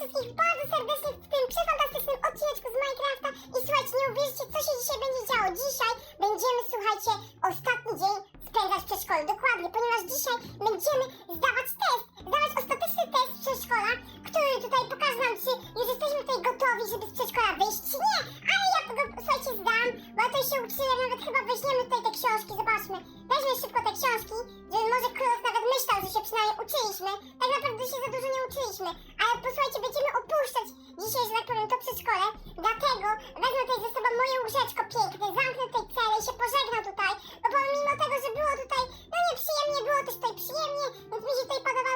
wszystkich bardzo serdecznie w tym przefantastycznym odcineczku z Minecrafta. I słuchajcie, nie uwierzycie, co się dzisiaj będzie działo. Dzisiaj będziemy, słuchajcie, ostatni dzień spędzać w przedszkolu, dokładnie, ponieważ dzisiaj będziemy zdawać test, zdawać ostateczny test przedszkola, który tutaj pokaże nam, czy już jesteśmy tutaj gotowi, żeby z przedszkola wyjść, czy nie, ale ja go, słuchajcie, zdam, bo ja tutaj się uczyłem, nawet chyba weźmiemy tutaj te książki, zobaczmy, weźmy szybko te książki, żeby może król nawet myślał, że się przynajmniej uczyliśmy, tak naprawdę się za dużo nie uczyliśmy, posłuchajcie, będziemy opuszczać dzisiaj, że tak powiem, to przedszkole, dlatego wezmę tutaj ze sobą moje łóżeczko piękne, zamknę tej cele i się pożegnam tutaj, bo pomimo tego, że było tutaj, no nieprzyjemnie, było też tutaj przyjemnie, więc mi się tutaj podobało,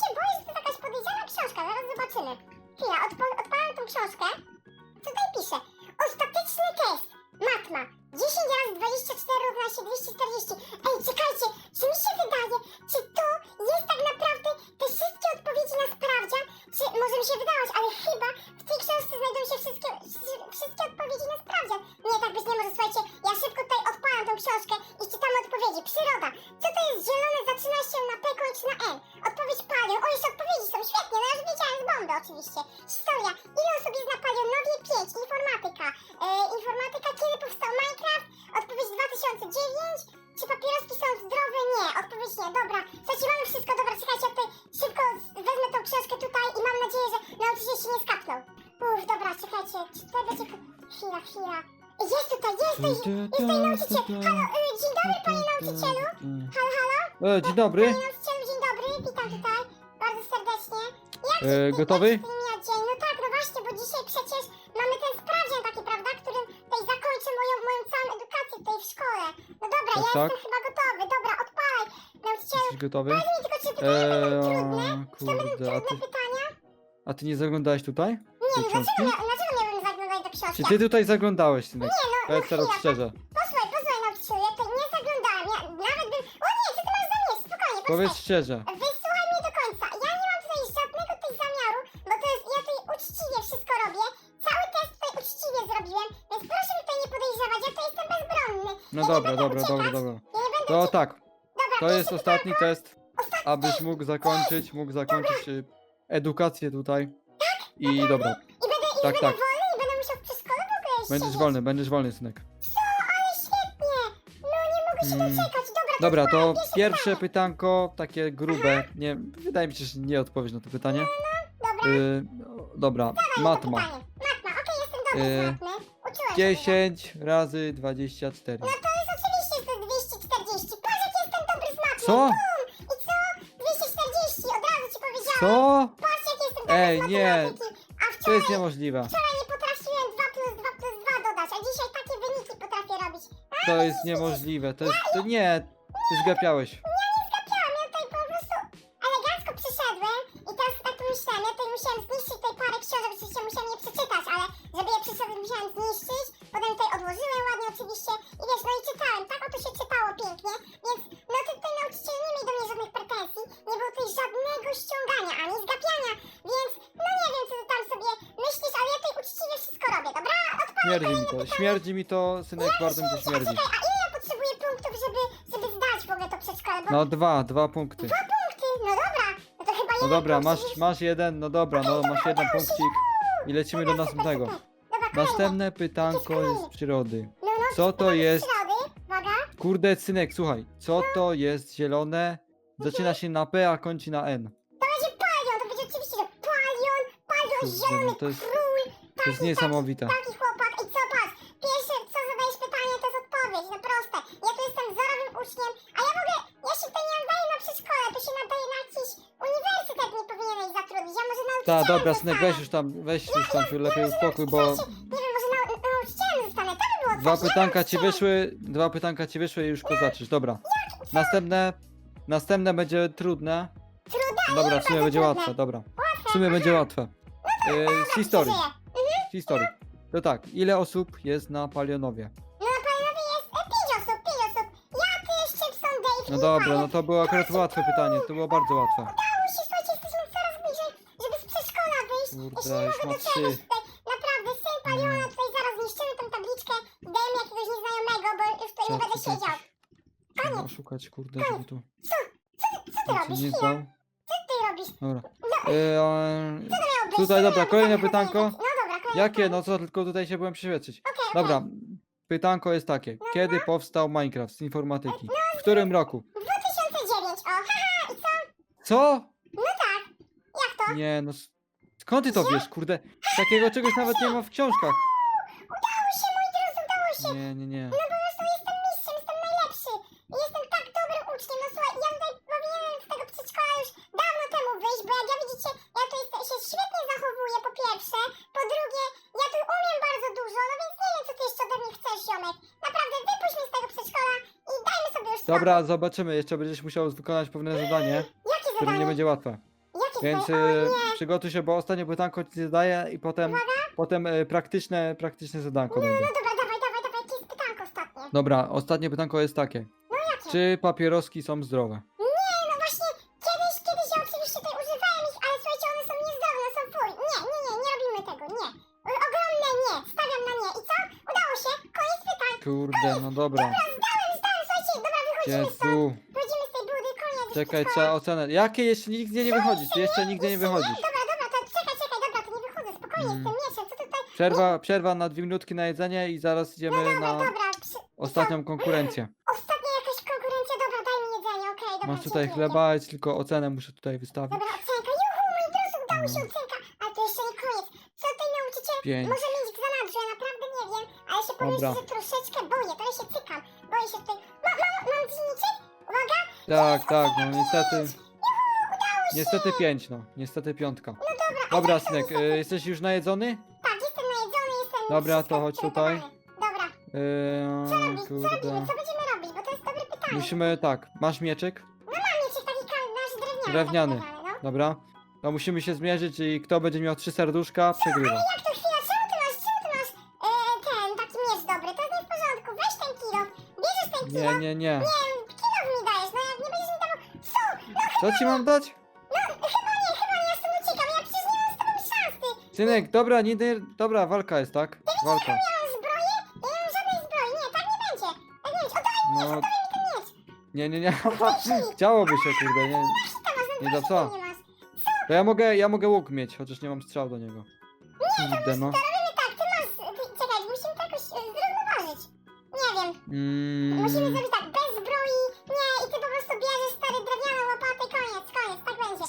się boję, że to jest jakaś podejrzana książka, zaraz zobaczymy. Chwila, odpo- odpalam tą książkę, tutaj pisze, ostateczny test, matma, 10 razy 24 równa się 240. Jest tutaj, jest tutaj, jest tutaj nauczyciel. Halo, y, dzień dobry panie nauczycielu. Halo, halo? E, dzień dobry. Panie nauczycielu, dzień dobry. Witam tutaj. Bardzo serdecznie. Jak E, ci- gotowy? jak ci mija dzień? No tak, no właśnie, bo dzisiaj przecież mamy ten sprawdzian taki, prawda, którym tutaj zakończę moją, moją całą edukację tutaj w szkole. No dobra, Tak, ja tak. jestem chyba gotowy. Dobra, odpalaj. Nauczycielu, Jesteś gotowy? powiedz mi tylko, czy pytania będą Eee, trudne? Czy to będą kurde, a trudne ty, pytania? a ty nie zaglądałeś tutaj? Nie, tej no książki? dlaczego, mia- dlaczego Czy ty tutaj zaglądałeś, synek? Nie, no, no Powiedz teraz chwila, szczerze. posłuchaj, posłuchaj nauczycielu, ja tutaj nie zaglądałem, ja nawet bym... O nie, co ty masz za myśl? Spokojnie, Powiedz szczerze. Wysłuchaj mnie do końca. Ja nie mam tutaj żadnego tutaj zamiaru, bo to jest, ja tutaj uczciwie wszystko robię. Cały test tutaj uczciwie zrobiłem, więc proszę mnie tutaj nie podejrzewać, ja tutaj jestem bezbronny. No ja dobra, nie będę dobra, dobra, uciekać. dobra. Ja nie będę To uciekać. tak, Dobra, to jest jeszcze ostatni test, Ostatni abyś mógł zakończyć, mógł zakończyć y, edukację tutaj. I dobra, I będę, i tak, będę tak. będę będziesz wolny, będziesz wolny, synek. Co? Ale świetnie. No nie mogę się Mm. doczekać. Dobra, to Dobra, to pierwsze pierwsze pytanko, takie grube. Nie, wydaje mi się, że nie odpowiesz na to pytanie. Dobra, Y, no, dobra, to matma. pytanie. Matma, okej, jestem dobry Yy, z matmy. Uczyłem się. 10 razy 24. No to jest oczywiście, to jest 240. Patrz, jak jestem dobry z matmy. Co? I co? 240, od razu ci powiedziałam. Co? Patrz, jak jestem dobry Ej, z nie. matematyki. A To wczoraj, jest niemożliwe. wczoraj To jest niemożliwe. To, jest, to nie, ty zgapiałeś. Zgapiałam, ja tutaj po prostu elegancko przyszedłem i teraz tak pomyślałem, ja tutaj musiałem zniszczyć tej parę książek, oczywiście musiałem je przeczytać, ale żeby je przeczytać musiałem zniszczyć. Śmierdzi mi to. Śmierdzi mi to, synek, bardzo mi to śmierdzi. Czekaj, a ile ja potrzebuję punktów, żeby, żeby zdać w ogóle to przedszkole? Bo No dwa, dwa punkty. dwa punkty, no dobra. No to chyba No jeden dobra, punkt, masz, widzisz? masz jeden, no dobra, no masz jeden punkcik. I lecimy do następnego. Dobra, kolejne. Następne pytanko jest z przyrody. No, no, Co to jest? Uwaga. Kurde, synek, słuchaj. Co to jest zielone? Zaczyna się na P, a kończy na N. To będzie palion, to będzie oczywiście, że palion, palion, Kurde, zielony no to jest- król, To jest niesamowite. taki chłopak. I co, patrz, pierwsze, co zadajesz pytanie, to jest odpowiedź, no proste. Ja tu jestem wzorowym uczniem, a ja w ogóle, ja się tutaj nie nadaję na przedszkole, to się nadaje na jakiś uniwersytet, nie powinieneś zatrudnić, ja może Ta, dobra, synek, weź już tam, weź już tam się lepiej uspokój, bo Nie wiem, może nau- nauczycielem zostanę, to by było dwa coś, nie pytanka ci nauczycielem. wyszły, dwa pytanka ci wyszły i już kozaczysz. Dobra. Następne, następne będzie trudne. Trudne, Dobra, w sumie będzie łatwe, dobra. W sumie będzie łatwe. E, z historii, Przeżyję. z historii. To tak, ile osób jest na Palionowie? No na panowie jest e, pięć osób, pięć osób. Ja, ty, Szczypson, Dave No i dobra, no to było akurat łatwe pytanie, to było bardzo łatwe. Udało się, słuchajcie, jesteśmy coraz bliżej, żeby z przedszkola wyjść. Kurde, się nie już mogę ma trzy. tutaj. Naprawdę, syn Paliona, tutaj zaraz zniszczymy tą tabliczkę, dajemy jakiegoś nieznajomego, bo już tutaj nie Trzeba będę tutaj siedział. Trzeba oszukać, kurde, żeby tu Co? Ty, robisz? nie Chwila, zdał. co ty robisz? Dobra. No, E, e, być? Tutaj, dobra, kolejne być? Pytanko. No dobra, kolejne Jakie? No co, tylko tutaj się byłem przyświecić. Okej, okej. Dobra, pytanko jest takie. Kiedy powstał Minecraft z informatyki? W którym roku? 2009, o, haha, i co? Co? No tak, jak to? Nie, no s- skąd ty to wiesz, kurde? Takiego czegoś nawet nie ma w książkach. Udało się, moi drodzy, udało się. Nie, nie, nie. No po prostu jestem mistrzem, jestem najlepszy. Jestem tak dobrym uczniem. No słuchaj, ja tutaj powinienem z tego przedszkola już dawno temu wyjść, bo jak ja widzicie, ja tu jest, się świetnie zachowuję po pierwsze, po drugie, ja tu umiem bardzo dużo, no więc nie wiem, co ty jeszcze ode mnie chcesz, ziomek. Naprawdę, wypuść mnie z tego przedszkola i dajmy sobie już Dobra, zobaczymy. Jeszcze będziesz musiał wykonać pewne zadanie, spokój. Jakie które nie zadanie? będzie łatwe. Więc e, przygotuj się, bo ostatnie pytanko ci zadaję i potem, potem e, praktyczne, praktyczne zadanko będzie. No dobra, dawaj, dawaj, dawaj, jest pytanko ostatnie? Dobra, ostatnie pytanko jest takie. No jakie? Czy papieroski są zdrowe? Nie, no właśnie, kiedyś, kiedyś ja oczywiście tutaj używałem ich, ale słuchajcie, one są niezdrowe, one są fuj. Nie, nie, nie, nie robimy tego, nie. Ogromne nie, stawiam na nie. I co? Udało się, koniec pytań. Kurde, no dobra. Zdałem, zdałem, słuchajcie, dobra, wychodzimy stąd. Jezu. Wychodzimy z tej budy, koniec. Czekaj, trzeba ocenę. Jakie jeszcze nigdzie nie wychodzisz? Jeszcze nigdzie nie wychodzisz. Dobra, dobra, to czekaj, czekaj, dobra, to nie wychodzę, spokojnie, Mm. jestem mieczem, co tutaj? Przerwa, przerwa na dwie minutki na jedzenie i zaraz idziemy Dobra, na dobra, przy... ostatnią konkurencję. Ostatnia jakaś konkurencja, dobra, daj mi jedzenie, okej, dobra, Masz tutaj chleba, jest tylko ocenę muszę tutaj wystawić. Dobra, ocenka, juhu, moi drodzy, udało się Mm. ocenka, ale to jeszcze nie koniec. Co tutaj nauczyciel Pięć. może mieć w zanadrzu, ja naprawdę nie wiem, ale się Dobra. szczerze, troszeczkę Tak, tak, no niestety. Niestety pięć, no. Niestety piątka. No dobra, synek, y, jesteś już najedzony? Tak, jestem najedzony, jestem Dobra, to chodź tutaj. Dobra, Yy, co robić, co robimy, kurde. co będziemy robić, bo to jest dobre pytanie. Musimy, tak, masz mieczyk? No mam mieć taki kam- nasz drewniany. Drewniany. taki drewniany, no. Dobra. To musimy się zmierzyć i kto będzie miał trzy serduszka, przegrywa. Jak to chwila, czemu ty masz, czemu ty masz e, ten taki miecz dobry? To jest nie w porządku, weź ten kilo, bierzesz ten kilo. Nie, nie, nie. Nie, Co ci mam dać? no chyba nie, chyba nie, ja stąd uciekam, ja przecież nie mam z tobą szans, ty. Synek, dobra, nie, nie, dobra, walka jest, tak? Walka. Ja mam zbroję? Ja nie mam żadnej zbroi, nie, tak nie będzie. Tak nie będzie, oddawaj mi miecz, No, oddawaj mi ten miecz. nie, nie, nie. Chciałoby się, kurde, nie. Masz, Nie za co? nie masz. To ja mogę, ja mogę łuk mieć, chociaż nie mam strzał do niego. Kurde, no. To robimy tak, ty masz, ty, czekaj, musimy to jakoś e, zrównoważyć. Nie wiem, musimy Mm, zrobić tak,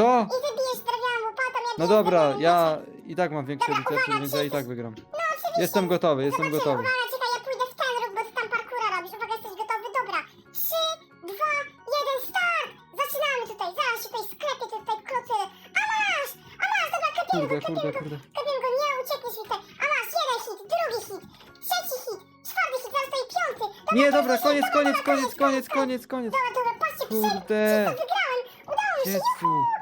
co? I ty bijesz drewnianą łopatą, ja No biję dobra, drewnianym ja mieczem. i tak mam większe Dobra, więc ja i tak wygram. No oczywiście. Jestem gotowy, jestem Zobaczymy, gotowy. Uwaga, czekaj, ja pójdę w ten bo ty tam parkura robisz. Uwaga, jesteś gotowy? Dobra. Trzy, dwa, jeden, start! Zaczynamy tutaj, zaraz się tutaj sklepie, tutaj klocy. A masz! A masz, dobra, klepiemy Kurde, go, kurde, klepiemy go. kurde. Klepiemy go, nie uciekniesz mi tutaj. A masz, jeden hit, drugi hit, trzeci hit, czwarty hit, zaraz tutaj piąty. Dobra, Nie, piąty dobra, hit, koniec, dobra, koniec, dobra, koniec, koniec, koniec, koniec. Dobra, dobra, patrzcie, Kurde. Kurde. wygrałem, udało mi się, Jezu.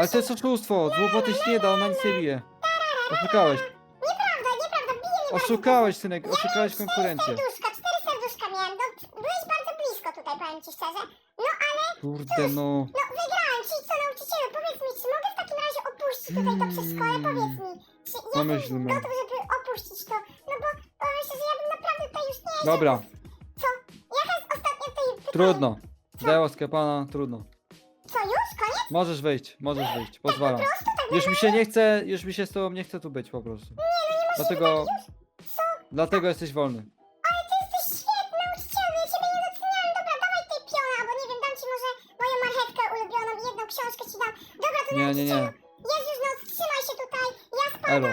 Ale to jest oszustwo, złopaty się nie da, ona nic nie bije. Oszukałeś. Nieprawda, nieprawda, bije mnie. Oszukałeś, synek, oszukałeś konkurencję. Cztery serduszka, cztery serduszka miałem, no, byłeś bardzo blisko tutaj, powiem ci szczerze. No ale, Kurde no. no wygrałem, czyli co nauczycielu, powiedz mi, czy mogę w takim razie opuścić tutaj to przedszkole, powiedz mi. Czy Pomyśl, hmm. no jestem no. gotów, żeby opuścić to, no bo powiem szczerze, ja bym naprawdę tutaj już nie jeździł. Dobra, Co? Jaka jest ostatnia tutaj pytanie? trudno. Deo sklepana, trudno co, już? Koniec? Możesz wyjść, możesz wyjść, tak pozwalam. Tak już mi się nie chce, już mi się z tobą nie chce tu być po prostu. Nie, no nie możesz Dlatego, dlatego jesteś wolny. Ale ty jesteś świetny nauczycielu, ja ciebie nie doceniam. Dobra, dawaj ty piona, bo nie wiem, dam ci może moją marchewkę ulubioną, i jedną książkę ci dam. Dobra, to Nie, nie, nie. nauczycielu, Jezus, no trzymaj się tutaj, ja spadam. Elo.